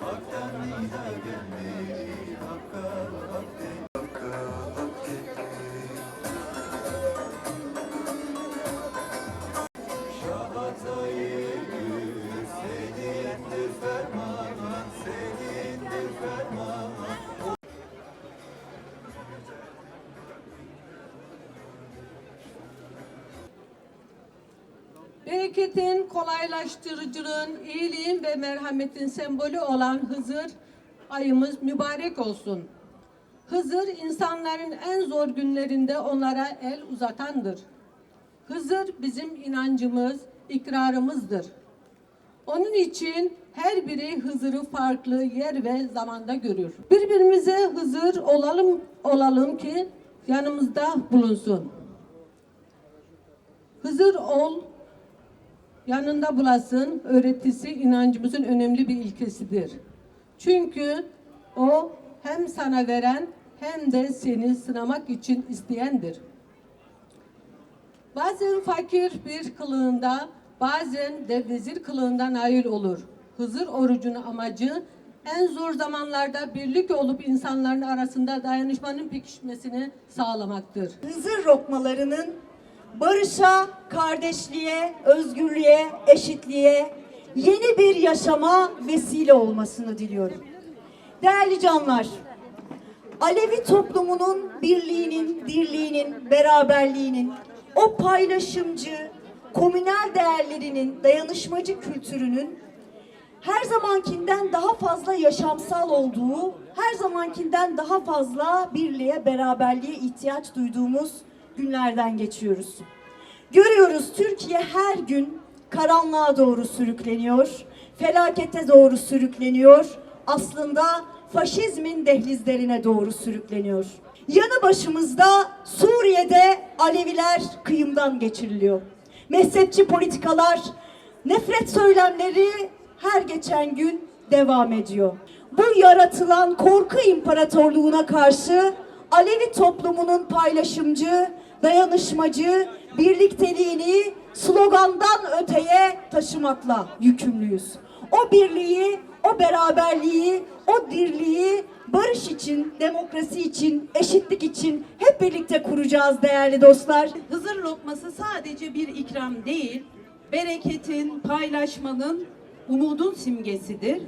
Hak'tan nida geldi Hakk'a Bereketin, kolaylaştırıcılığın, iyiliğin ve merhametin sembolü olan Hızır ayımız mübarek olsun. Hızır insanların en zor günlerinde onlara el uzatandır. Hızır bizim inancımız, ikrarımızdır. Onun için her biri Hızır'ı farklı yer ve zamanda görür. Birbirimize Hızır olalım olalım ki yanımızda bulunsun. Hızır ol, yanında bulasın öğretisi inancımızın önemli bir ilkesidir. Çünkü o hem sana veren hem de seni sınamak için isteyendir. Bazen fakir bir kılığında, bazen de vezir kılığında nail olur. Hızır orucunun amacı en zor zamanlarda birlik olup insanların arasında dayanışmanın pekişmesini sağlamaktır. Hızır lokmalarının barışa, kardeşliğe, özgürlüğe, eşitliğe, yeni bir yaşama vesile olmasını diliyorum. Değerli canlar, Alevi toplumunun birliğinin, dirliğinin, beraberliğinin, o paylaşımcı, komünel değerlerinin, dayanışmacı kültürünün her zamankinden daha fazla yaşamsal olduğu, her zamankinden daha fazla birliğe, beraberliğe ihtiyaç duyduğumuz günlerden geçiyoruz. Görüyoruz Türkiye her gün karanlığa doğru sürükleniyor, felakete doğru sürükleniyor. Aslında faşizmin dehlizlerine doğru sürükleniyor. Yanı başımızda Suriye'de Aleviler kıyımdan geçiriliyor. Mezhepçi politikalar, nefret söylemleri her geçen gün devam ediyor. Bu yaratılan korku imparatorluğuna karşı Alevi toplumunun paylaşımcı, dayanışmacı, birlikteliğini slogandan öteye taşımakla yükümlüyüz. O birliği, o beraberliği, o dirliği barış için, demokrasi için, eşitlik için hep birlikte kuracağız değerli dostlar. Hızır lokması sadece bir ikram değil, bereketin, paylaşmanın, umudun simgesidir.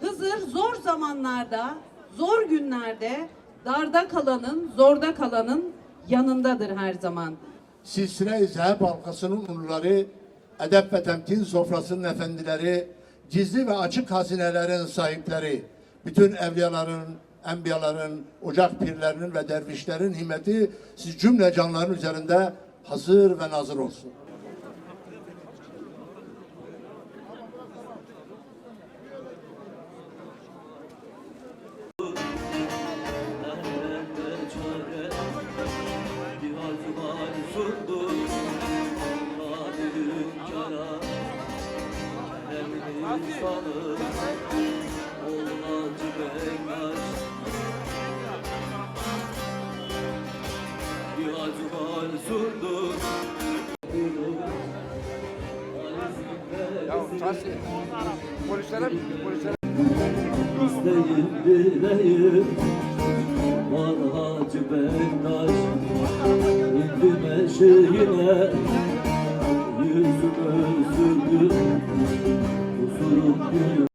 Hızır zor zamanlarda, zor günlerde darda kalanın, zorda kalanın yanındadır her zaman. Silsile-i halkasının ünlüleri, edep ve temkin sofrasının efendileri, gizli ve açık hazinelerin sahipleri, bütün evliyaların, enbiyaların, ocak pirlerinin ve dervişlerin himmeti siz cümle canların üzerinde hazır ve nazır olsun. Ya Tahsin, polislere polislere İsteyin bileyim Var Hacı Bektaş. İndim eşeğine Yüzümü sürdüm Kusurum